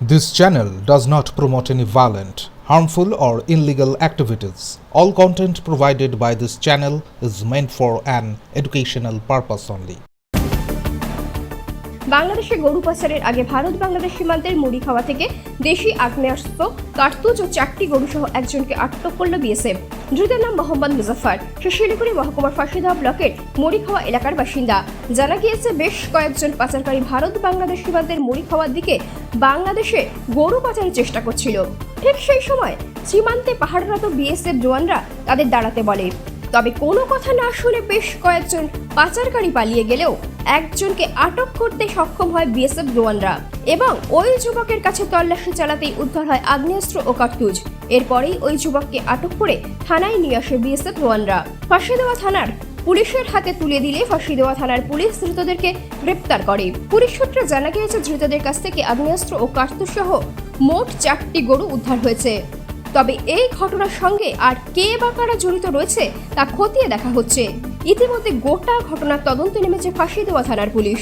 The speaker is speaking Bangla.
This channel does not promote any violent, harmful, or illegal activities. All content provided by this channel is meant for an educational purpose only. বাংলাদেশে গরু পাচারের আগে ভারত বাংলাদেশ সীমান্তের মুড়ি খাওয়া থেকে দেশি আগ্নেয়াস্ত্র কার্তুজ ও চারটি গরু সহ একজনকে আটক করল বিএসএফ ধৃতের নাম মোহাম্মদ মুজাফার সে শিলিগুড়ি মহকুমার ফাঁসিদা ব্লকের মুড়ি খাওয়া এলাকার বাসিন্দা জানা গিয়েছে বেশ কয়েকজন পাচারকারী ভারত বাংলাদেশ সীমান্তের মুড়ি খাওয়ার দিকে বাংলাদেশে গরু পাচারের চেষ্টা করছিল। ঠিক সেই সময় সীমান্তে পাহাড়রত বিএসএফ জওয়ানরা তাদের দাঁড়াতে বলে। তবে কোনো কথা না শুনে বেশ কয়েকজন পাচারকারী পালিয়ে গেলেও একজনকে আটক করতে সক্ষম হয় বিএসএফ জওয়ানরা এবং ওই যুবকের কাছে তল্লাশি চালাতেই উদ্ধার হয় আগ্নেয়াস্ত্র ও কার্তুজ। এরপরেই ওই যুবককে আটক করে থানায় নিয়ে আসে বিএসএফ জওয়ানরা। ফাঁসি দেওয়া থানার পুলিশের হাতে তুলে দিলে ফাঁসি দেওয়া থানার পুলিশ ধৃতদেরকে গ্রেপ্তার করে। পুলিশ সূত্রে জানা গিয়েছে, ধৃতদের কাছ থেকে আগ্নেয়াস্ত্র ও কার্তুস সহ মোট চারটি গরু উদ্ধার হয়েছে। তবে এই ঘটনার সঙ্গে আর কে বা কারা জড়িত রয়েছে, তা খতিয়ে দেখা হচ্ছে। ইতিমধ্যে গোটা ঘটনার তদন্তে নেমেছে ফাঁসি দেওয়া থানার পুলিশ।